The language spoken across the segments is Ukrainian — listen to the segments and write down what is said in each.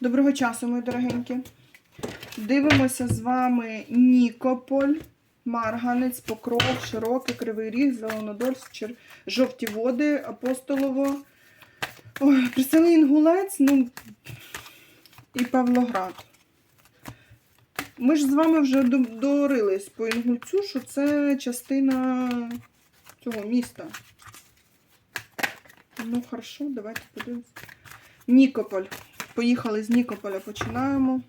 Доброго часу, мої дорогенькі. Дивимося з вами Нікополь, Марганець, Покров, Широкий, Кривий Ріг, Зеленодольськ, Чер... Жовті води, Апостолово, Ой, Присилий Інгулець, ну і Павлоград. Ми ж з вами вже до- дорились по Інгульцю, що це частина цього міста. Ну, хорошо, давайте подивимось. Нікополь. Поїхали з Нікополя, починаємо.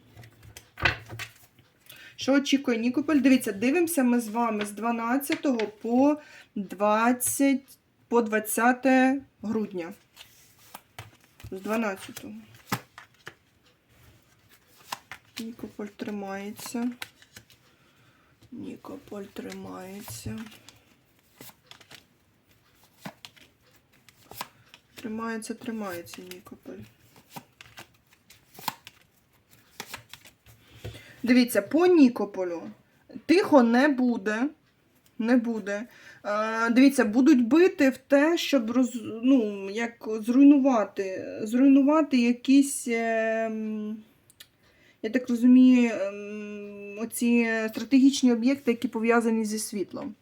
Що очікує Нікополь? Дивіться, дивимося ми з вами з 12 по 20, по 20 грудня. З 12. Нікополь тримається. Нікополь тримається. Тримається, тримається Нікополь. Дивіться, по Нікополю тихо не буде. Не буде. Е, дивіться, будуть бити в те, щоб роз, ну, як зруйнувати, зруйнувати якісь, е, я так розумію, ем, оці стратегічні об'єкти, які пов'язані зі світлом.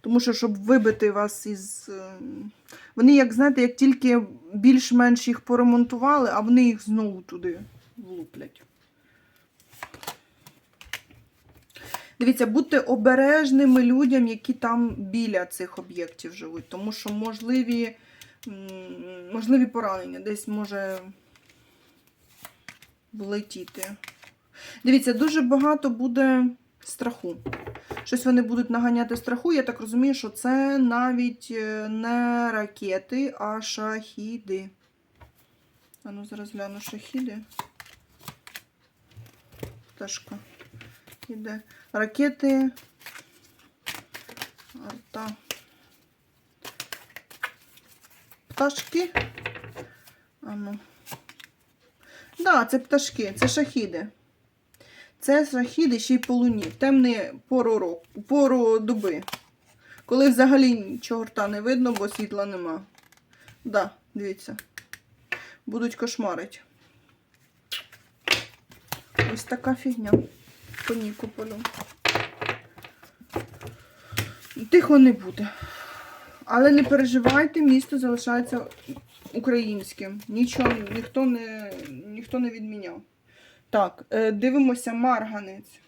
Тому що, щоб вибити вас із. ем, Вони, як знаєте, як тільки більш-менш їх поремонтували, а вони їх знову туди влуплять. Дивіться, будьте обережними людям, які там біля цих об'єктів живуть, тому що можливі, можливі поранення десь може влетіти. Дивіться, дуже багато буде страху. Щось вони будуть наганяти страху. Я так розумію, що це навіть е, не ракети, а шахіди. А ну зараз гляну шахіди. Пташка. Іде. Ракети. Арта. Пташки. А ну. Да, це пташки, це шахіди. Це шахіди ще й по луні. В темний пору року, пору доби. Коли взагалі чорта не видно, бо світла нема. Да, дивіться. Будуть кошмарить. Ось така фігня по Нікополю. Тихо не буде. Але не переживайте, місто залишається українським. Нічого, ніхто не, ніхто не відміняв. Так, е, дивимося марганець.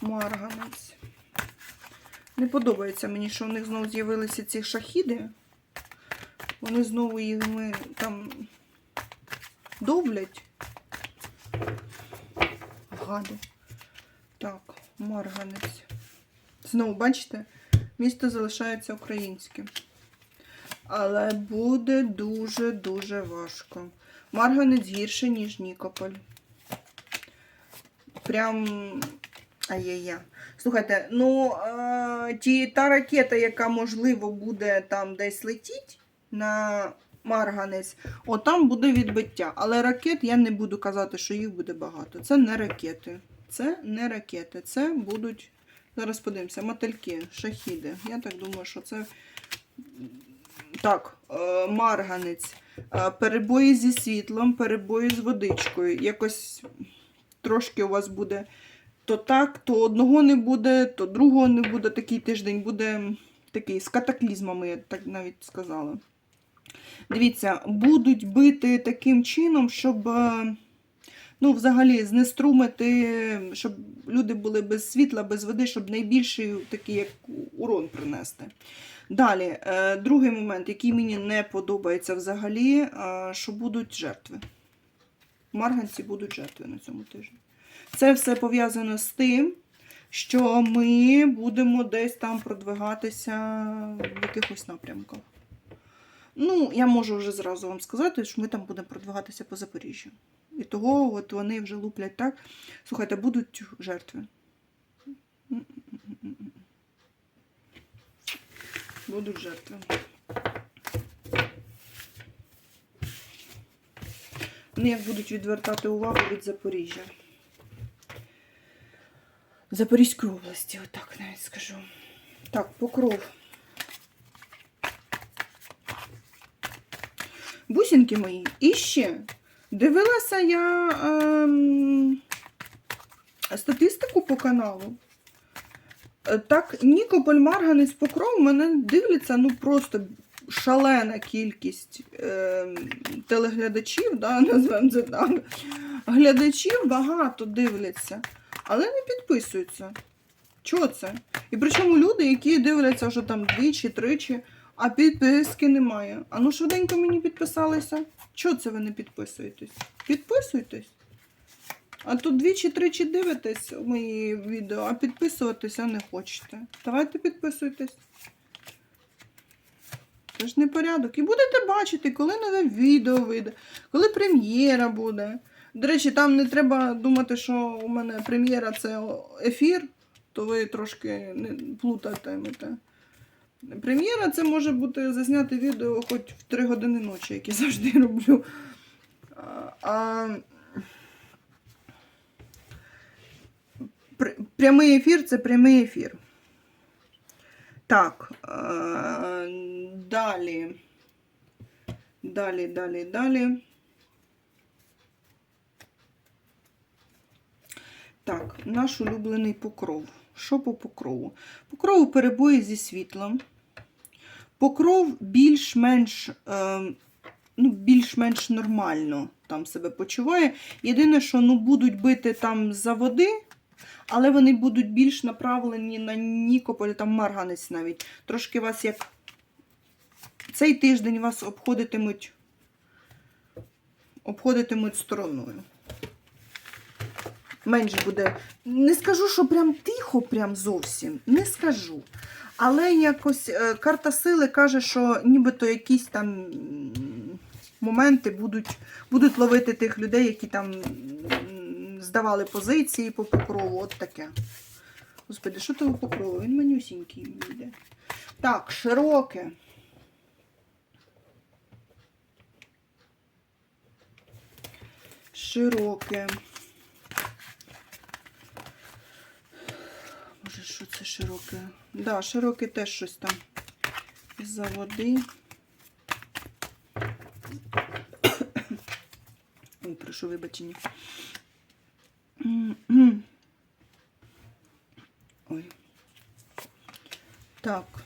Марганець. Не подобається мені, що в них знову з'явилися ці шахіди. Вони знову їх ми там довблять. Гади. Так, марганець. Знову, бачите, місто залишається українським. Але буде дуже-дуже важко. Марганець гірше, ніж Нікополь. Прям. Ай-яй-я. Слухайте, ну е, ті, та ракета, яка, можливо, буде там десь летіть на Марганець, от там буде відбиття. Але ракет я не буду казати, що їх буде багато. Це не ракети. Це не ракети. Це будуть. Зараз подивимося, мотильки, шахіди. Я так думаю, що це. Так, е, марганець. Е, Перебої зі світлом, перебої з водичкою. Якось трошки у вас буде то так, то одного не буде, то другого не буде. Такий тиждень буде такий з катаклізмами, я так навіть сказала. Дивіться, будуть бити таким чином, щоб е, ну, взагалі знеструмити, щоб люди були без світла, без води, щоб найбільший такий як урон принести. Далі, е, другий момент, який мені не подобається взагалі, е, що будуть жертви. Марганці будуть жертви на цьому тижні. Це все пов'язано з тим, що ми будемо десь там продвигатися в якихось напрямках. Ну, я можу вже зразу вам сказати, що ми там будемо продвигатися по Запоріжжю. І того от вони вже луплять так. Слухайте, будуть жертви. Будуть жертви. Вони як будуть відвертати увагу від Запоріжжя. Запорізької області, отак навіть скажу. Так, покров. Бусинки мої. І ще дивилася я ем, статистику по каналу. Е, Так, Нікополь Марганець Покров мене дивляться ну просто шалена кількість е, телеглядачів, да, назвемо це так. Глядачів багато дивляться, але не підписуються. Чого це? І причому люди, які дивляться вже там двічі, тричі, а підписки немає. А ну швиденько мені підписалися. Чого це ви не підписуєтесь? Підписуйтесь. А тут двічі-тричі дивитесь мої відео, а підписуватися не хочете. Давайте підписуйтесь. Це ж не порядок. І будете бачити, коли нове відео вийде, коли прем'єра буде. До речі, там не треба думати, що у мене прем'єра це ефір, то ви трошки не плутатимете. Прем'єра це може бути зазняти відео хоч в 3 години ночі, як я завжди роблю. А, прямий ефір це прямий ефір. Так, далі. Далі, далі, далі. Так, наш улюблений покров. Що по покрову? Покрову перебої зі світлом. Покров більш-менш е, ну, більш-менш нормально там себе почуває. Єдине, що ну, будуть бити там за води, але вони будуть більш направлені на Нікополь, там Марганець навіть. Трошки вас як цей тиждень вас обходитимуть, обходитимуть стороною. Менш буде. Не скажу, що прям тихо, прям зовсім. Не скажу. Але якось е, карта сили каже, що нібито якісь там моменти будуть, будуть ловити тих людей, які там здавали позиції по покрову. От таке. Господи, що того покрову? Він манюсінький йде. Так, широке. Широке. Може, що це широке? Да, широке теж щось там за води. Ой, прошу вибачення. Ой. Так.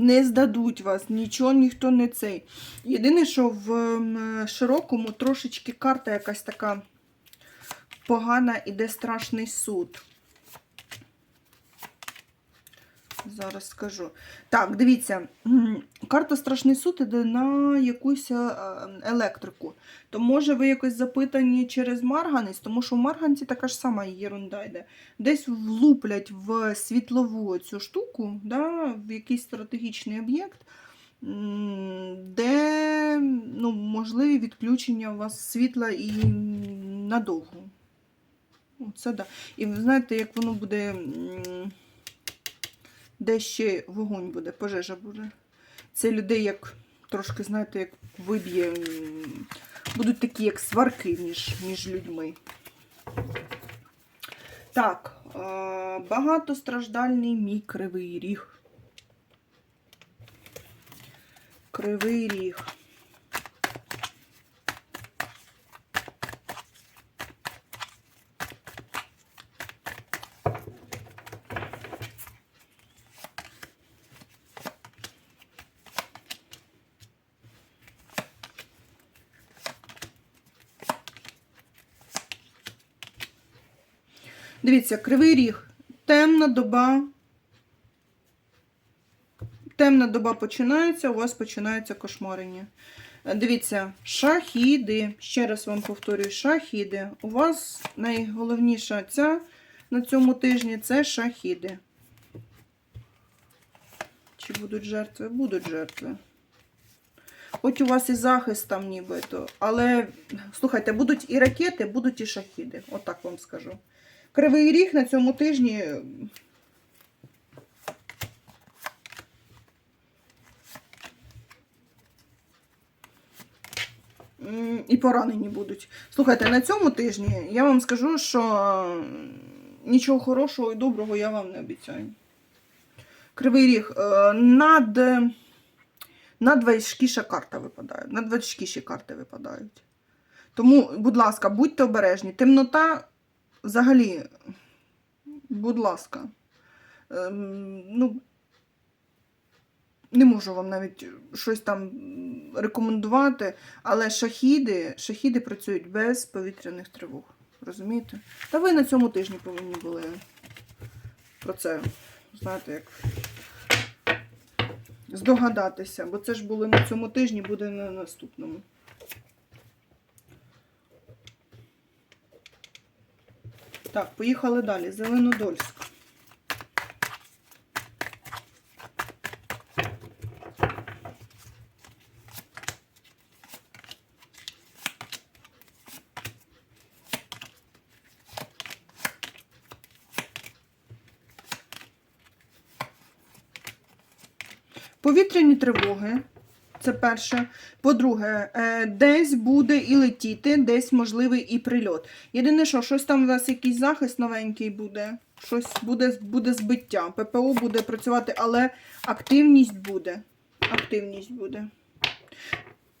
Не здадуть вас, нічого ніхто не цей. Єдине, що в широкому трошечки карта якась така погана, іде страшний суд. Зараз скажу. Так, дивіться, карта Страшний суд іде на якусь е, електрику. То може ви якось запитані через марганець, тому що в марганці така ж сама єрунда йде. Десь влуплять в світлову цю штуку, да, в якийсь стратегічний об'єкт, де ну, можливі відключення у вас світла і надовго. Це да. І ви знаєте, як воно буде. Де ще вогонь буде, пожежа буде. Це людей як трошки, знаєте, як виб'є. Будуть такі, як сварки між, між людьми. Так, багатостраждальний мій кривий ріг. Кривий ріг. Дивіться, кривий ріг. Темна доба. Темна доба починається, у вас починається кошмарення. Дивіться, шахіди. Ще раз вам повторюю, шахіди. У вас найголовніша ця на цьому тижні це шахіди. Чи будуть жертви? Будуть жертви. Хоч у вас і захист там нібито, але слухайте, будуть і ракети, будуть і шахіди. Отак вам скажу. Кривий ріг на цьому тижні. І поранені будуть. Слухайте, на цьому тижні я вам скажу, що нічого хорошого і доброго я вам не обіцяю. Кривий ріг. Е, над, надважкіша карта випадає. Надважкіші карти випадають. Тому, будь ласка, будьте обережні. Темнота взагалі, будь ласка. Ем, ну, не можу вам навіть щось там рекомендувати, але шахіди, шахіди працюють без повітряних тривог. Розумієте? Та ви на цьому тижні повинні були про це, знаєте, як здогадатися, бо це ж було на цьому тижні, буде на наступному. Так, поїхали далі. Зеленодольськ. Повітряні тривоги. Це перше. По-друге, е, десь буде і летіти, десь можливий і прильот. Єдине, що щось там у нас якийсь захист новенький буде, щось буде, буде збиття. ППО буде працювати, але активність буде. Активність буде.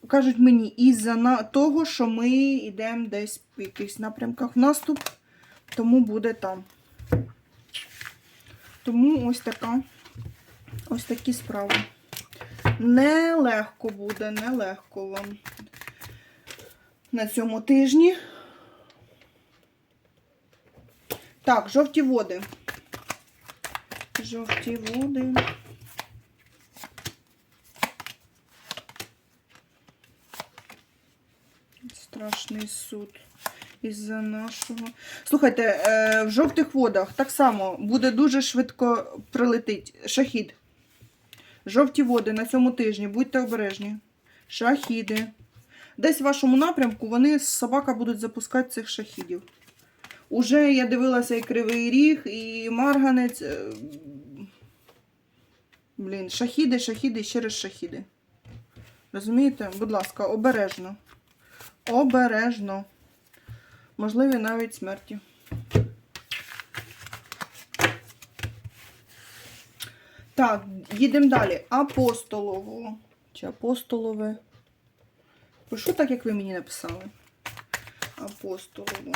Кажуть мені, із-за того, що ми йдемо десь в якихось напрямках в наступ, тому буде там. Тому ось така, ось такі справи. Нелегко буде, нелегко вам на цьому тижні. Так, жовті води. Жовті води. Страшний суд із-за нашого. Слухайте, е, в жовтих водах так само буде дуже швидко прилетить шахід. Жовті води на цьому тижні, будьте обережні. Шахіди. Десь в вашому напрямку вони з собака будуть запускати цих шахідів. Уже я дивилася і Кривий Ріг, і Марганець. е, Блін, шахіди, шахіди, ще раз шахіди. Розумієте? Будь ласка, обережно. Обережно. Можливі навіть смерті. Так, їдемо далі. Апостолову. Чи апостолове? Пишу так, як ви мені написали. Апостолово.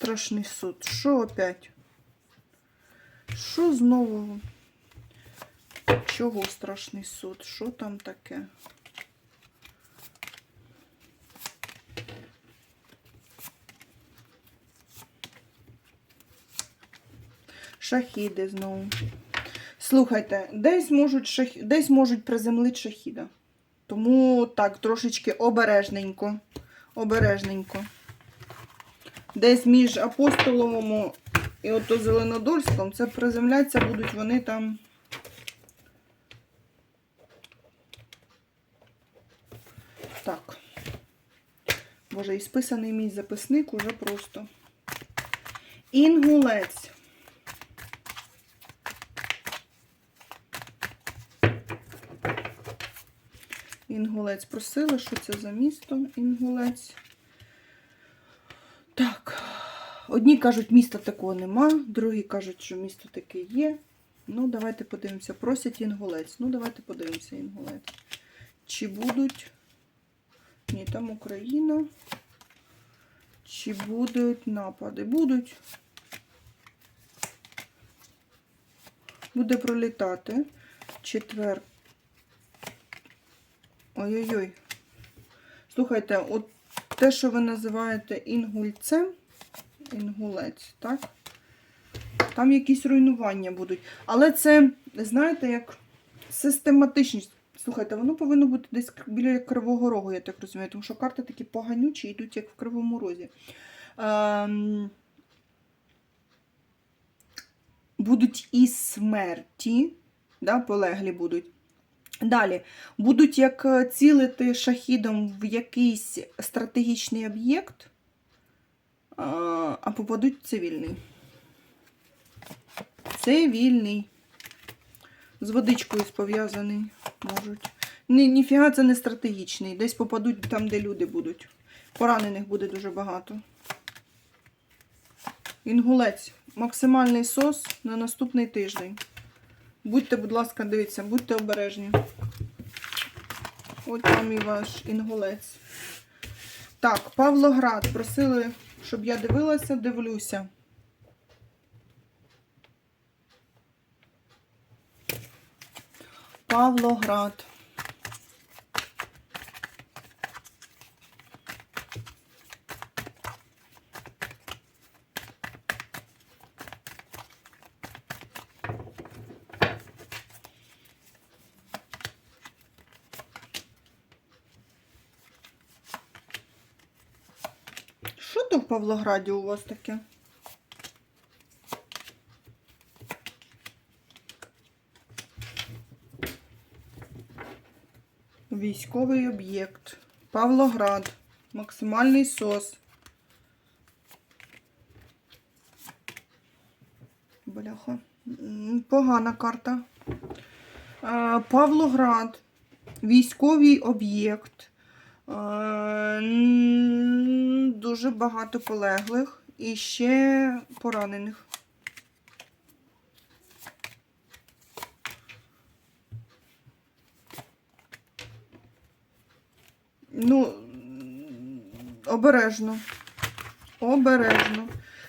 Страшний суд. Що опять? Що знову? Чого страшний суд? Що там таке? Шахіди знову. Слухайте, десь можуть, шах... десь можуть приземлити шахіда. Тому так, трошечки обережненько. Обережненько. Десь між апостоловому і ото Зеленодольськом це приземляться будуть вони там. Так. Боже, і списаний мій записник уже просто. Інгулець. Інгулець просили, що це за місто Інгулець. Так. Одні кажуть, міста такого нема, другі кажуть, що місто таке є. Ну, давайте подивимося. Просять інгулець. Ну, давайте подивимося інгулець. Чи будуть. Ні, там Україна. Чи будуть напади? Будуть. Буде пролітати. Четвер. Ой-ой-ой. Слухайте, от те, що ви називаєте інгульцем, інгулець, так? Там якісь руйнування будуть. Але це, знаєте, як систематичність. Слухайте, воно повинно бути десь біля Кривого Рогу, я так розумію, тому що карти такі поганючі йдуть, як в Кривому Розі. Ем... Будуть і смерті, да, полеглі будуть. Далі, будуть як е, цілити шахідом в якийсь стратегічний об'єкт. А, попадуть в цивільний. Цивільний. З водичкою пов'язаний можуть. Ні, ніфіга це не стратегічний. Десь попадуть там, де люди будуть. Поранених буде дуже багато. Інгулець. Максимальний сос на наступний тиждень. Будьте, будь ласка, дивіться, будьте обережні. От вам і ваш інгулець. Так, Павлоград. Просили, щоб я дивилася, дивлюся. Павлоград. То в Павлограді у вас таке? Військовий об'єкт. Павлоград. Максимальний сос. Бляха. Погана карта. Е, Павлоград. Військовий об'єкт. Дуже багато полеглих і ще поранених. Ну, обережно. Обережно.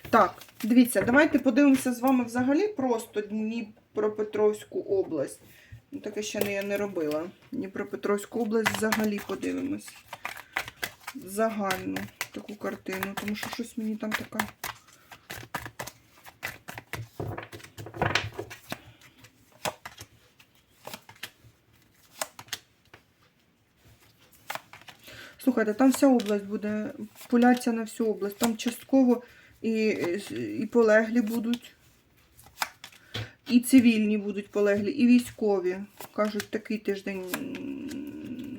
Так, дивіться, давайте подивимося з вами взагалі просто Дніпропетровську область. Ну, таке ще не, я не робила. Дніпропетровську область взагалі подивимось. Загальну таку картину, тому що щось мені там така. Слухайте, там вся область буде, пуляться на всю область. Там частково і, і полеглі будуть, і цивільні будуть полеглі, і військові. Кажуть, такий тиждень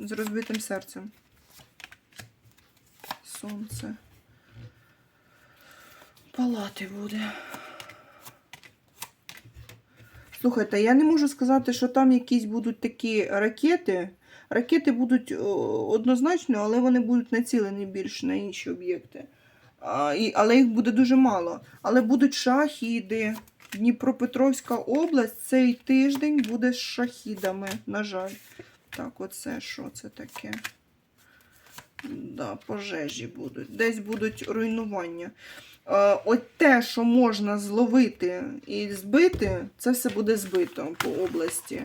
з розбитим серцем. Сонце. Палати буде. Слухайте, я не можу сказати, що там якісь будуть такі ракети. Ракети будуть однозначно, але вони будуть націлені більш на інші об'єкти. Але їх буде дуже мало. Але будуть шахіди. Дніпропетровська область цей тиждень буде з шахідами, на жаль. Так, оце що це таке? Да, пожежі будуть. Десь будуть руйнування. Е, От те, що можна зловити і збити, це все буде збито по області.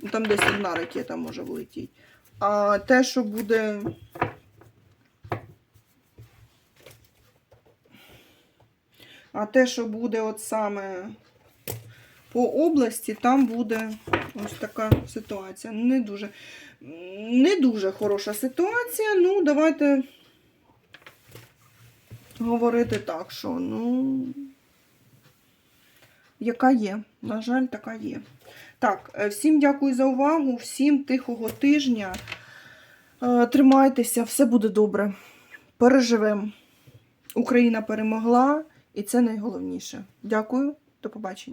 Ну, Там десь одна ракета може влетіти. А те, що буде. А те, що буде от саме по області, там буде ось така ситуація. Не дуже, не дуже хороша ситуація. Ну, давайте говорити так, що, ну, яка є. На жаль, така є. Так, е, всім дякую за увагу, всім тихого тижня. Е, Тримайтеся, все буде добре. Переживемо. Україна перемогла, і це найголовніше. Дякую, до побачення.